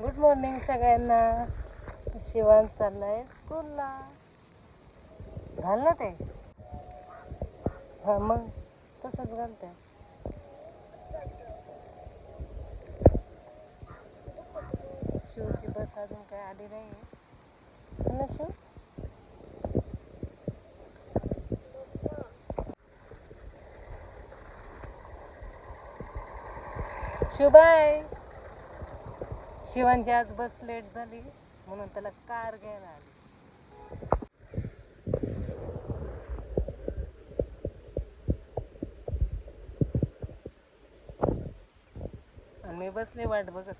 Good morning सगळ्यांना. शिवान चाललाय स्कूलला घाल ना ते. हा मग तसंच घालते. शिवची बस अजून काय आली नाही ना शिव. शिवबाय शिवांची आज बस लेट झाली म्हणून त्याला कार घ्यायला आली. आणि मी बसले वाट बघत.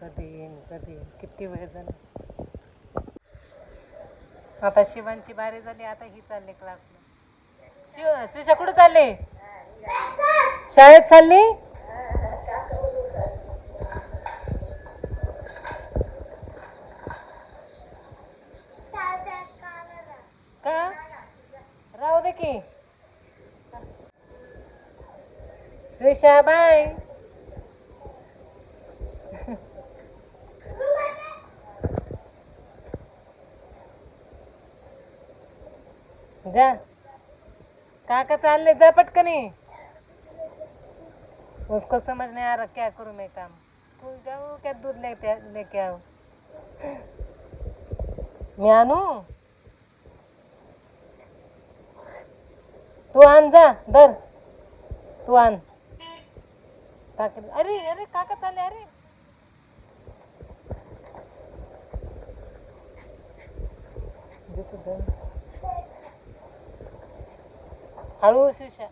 कधी येईन कधी येईन किती वेळ झाला. आता शिवांची बारी झाली आता ही चालली क्लासला शिव शिशा कुठं चालली? शाळेत चालली? दे की सुशा बाय. जा. काका चालले जा पटकने. उसको समझ नहीं आ रहा क्या करूँ मैं काम. स्कूल जाऊँ क्या दूध लेके लेके आओ मैं आणू? तू आण जा धर. तू आण. काका अरे अरे काका चालले अरे. दिसत हळू शिष्या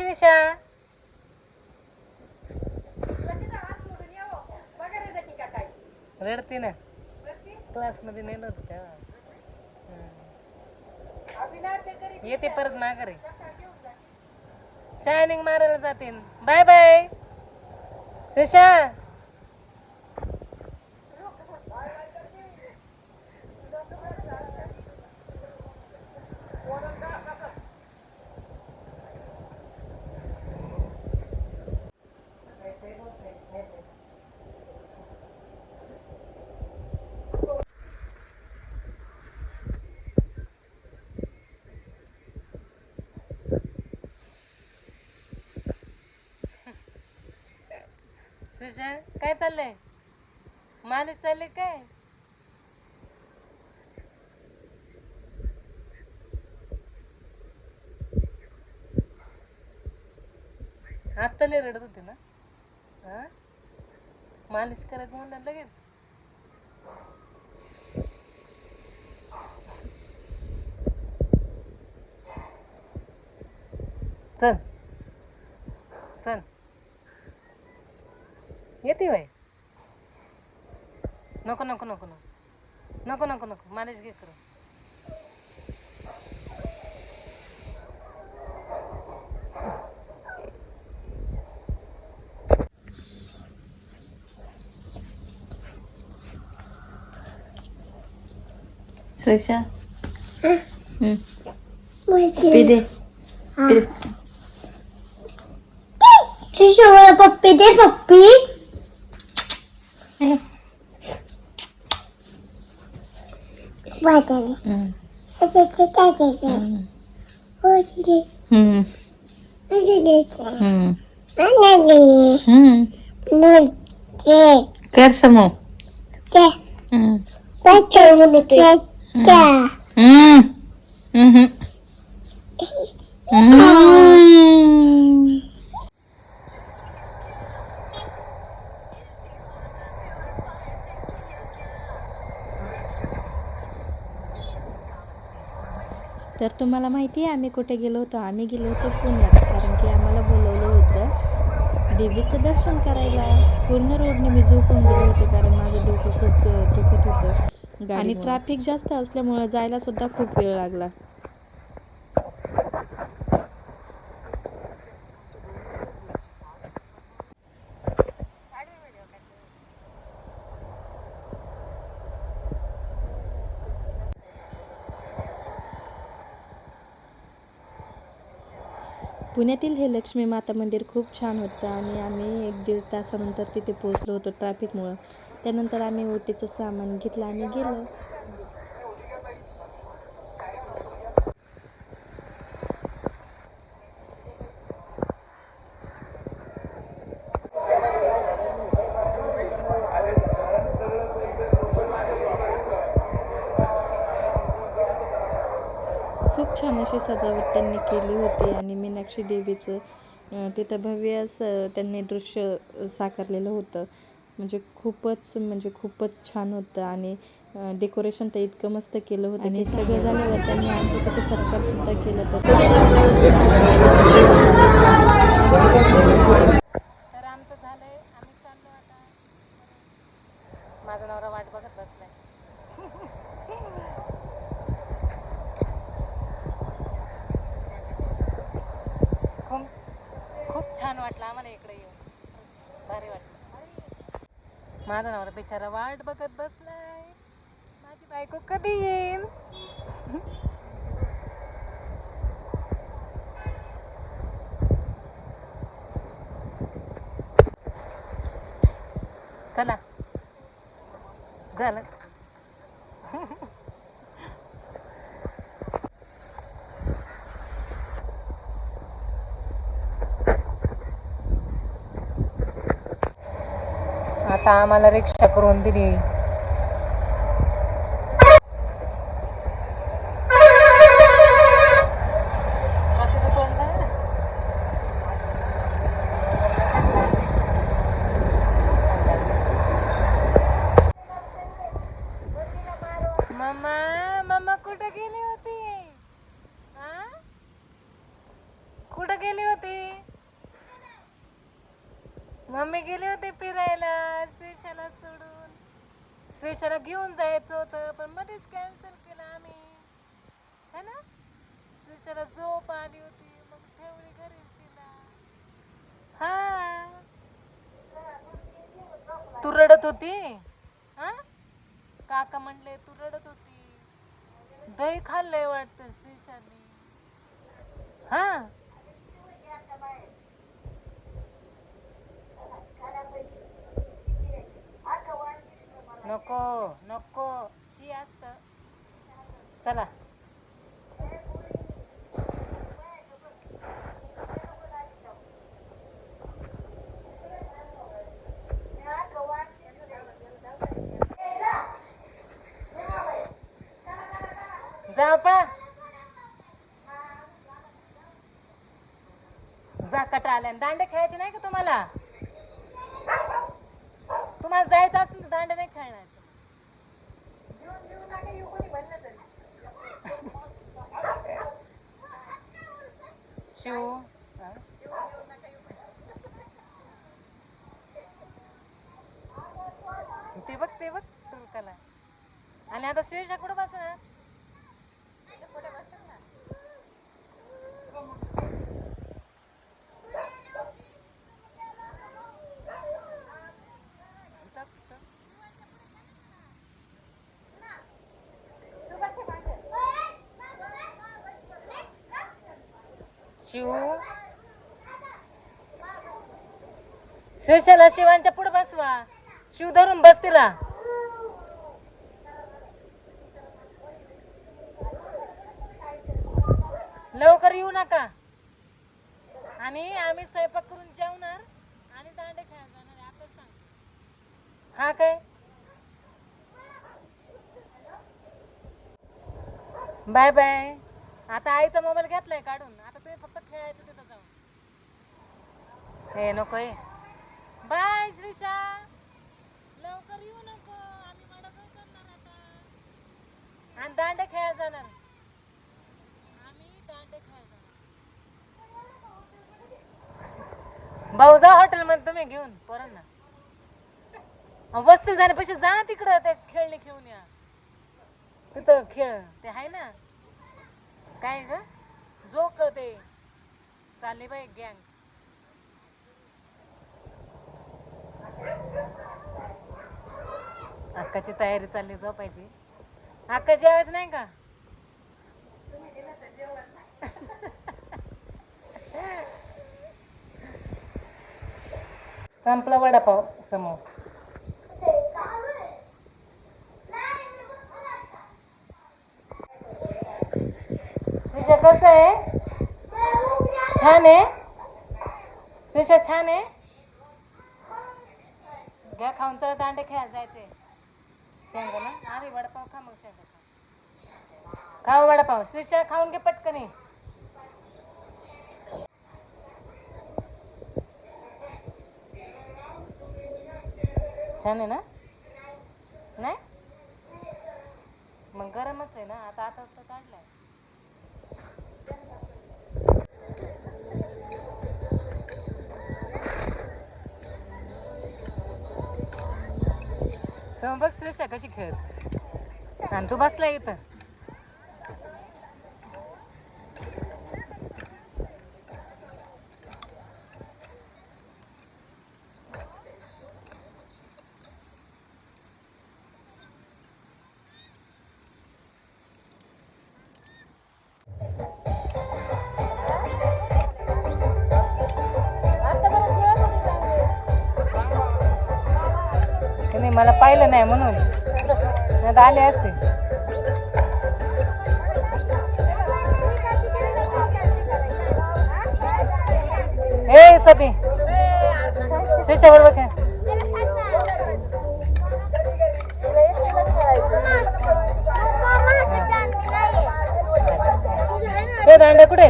शिविशा रडते ना. क्लासमध्ये नेलं होतं तेव्हा. येते परत माघारी. शायनिंग मारायला जाते. Bye bye Susha. सुशा काय चाललंय? मालिश चालले काय? आत्ता लय रडत होते ना? हा? मालिश करायचं म्हणलं लगेच. चल चल. येते बाई. नको नको नको नको. नको नको नको. मालिश घे करू सुशा पी दे. पप्पी दे पप्पी. Kersamu. Baca mulut. Hmm. hmm. माहिती आहे आम्ही कुठे गेलो होतो आम्ही गेलो होतो पुण्यात. कारण की आम्हाला बोलवलं होतं देवीचं दर्शन करायला. पूर्ण रोडने मी झोपून गेले होते कारण माझं डोकं खूप दुखत होतं. आणि ट्रॅफिक जास्त असल्यामुळं जायला सुद्धा खूप वेळ लागला. पुण्यातील हे लक्ष्मी माता मंदिर खूप छान होतं आणि आम्ही एक दीड तासानंतर तिथे पोचलो होतो ट्रॅफिकमुळं त्यानंतर आम्ही ओटीचं सामान घेतलं आणि गेलो. आणि मीनाक्षी देवीचं तिथं भव्य असं त्यांनी दृश्य साकारलेलं होतं. म्हणजे खूपच म्हणजे खूपच छान होतं आणि डेकोरेशन तर इतकं मस्त केलं होतं आणि सगळं झाल्यावर त्यांनी आमचं तिथे सत्कार सुद्धा केलं तर आमचं झालंय आम्ही चाललो आता माझा नवरा वाट बघत बसलाय खूप खूप छान वाटलं आम्हाला इकडे येऊन. भारी वाटलं. माझा नवरा बिचारा वाट बघत बसलाय. माझी बायको कधी येईल? चला. झालं. का आम्हाला रिक्षा करून दिली. मम्मा मम्मा कुठं कुठं मम्मी गेली होती फिरायला? स्पेशाला घेऊन जायचं होतं पण मध्येच कॅन्सल केलं आम्ही. है ना? स्पेशाला झोप आली होती मग ठेवली घरीच तिला. हा. तू रडत होती? हा? काका म्हणले तू रडत होती. दही खाल्लंय वाटतं स्पेशाली हा. नको नको. शी असत. चला. जा पळा. जा कटा आल्या दांडे खेळायचे नाही का तुम्हाला? तुम्हाला जायचं असेल तर दांडे नाही खेळणार. शिव हा? ते बघ ते बघ तुमकाला आणि आता शिवेशा कुठं बसणार शिव. शिवशाला शिवांच्या पुढे बसवा. शिव धरून बस तिला. लवकर येऊ नका. आणि आम्ही स्वयंपाक करून जेवणार आणि दांडे खेळायला जाणार आहे आता सांग हा काय? Bye bye. आता आईचा मोबाईल घेतलाय काढून. तिथं जाऊन हे. नकोय बाय श्रीषा लवकर येऊ नको. आम्ही वडापाव करणार आता. आणि दांडे खेळायला जाणार. आम्ही दांडे खेळायला जाणार भाऊ जा हॉटेल मध्ये तुम्ही घेऊन पोरांना. अहो, वस्ती जाण्यापेक्षा जा तिकडं ते खेळणे घेऊन या. तिथं खेळ ते आहे ना. काय ग? जोक ते. चालली बाय गँग अक्काची तयारी चालली झोपायची. अक्का जेवायच नाही का? संपला वडापाव समोर. कसं आहे? छान आहे सुशा छान आहे घ्या खाऊन चला दांडे खेळायला जायचे शेंगा अरे वडापाव खा मग शेंगा खाऊ वडापाव. सुशा खाऊन घे पटकनी. छान आहे ना? नाही? मग गरमच आहे ना? आता आता काढलाय तू बघ श्रेष्ठा कशी खेळ आणि तू बसला इथं. तुम्ही मला पाहिलं नाही म्हणून. नाही आले असते ए सती. श्रीषा बरोबर काय ते दांडे कुठे?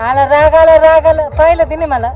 आला राग आला राग आला पाहिलं तिने मला.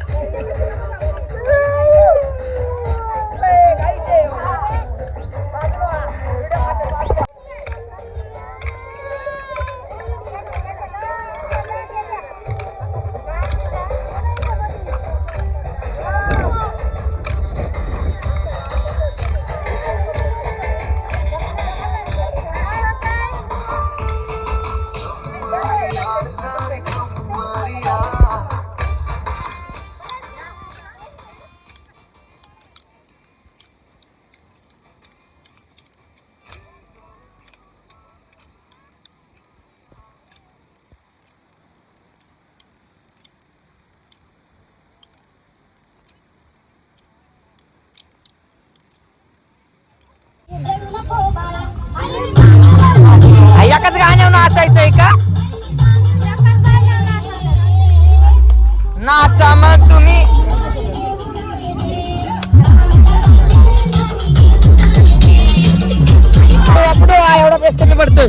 एकाच गाण्यावर नाचायचंय का? नाचा मग तुम्ही. एवढा बेस कमी पडतोय.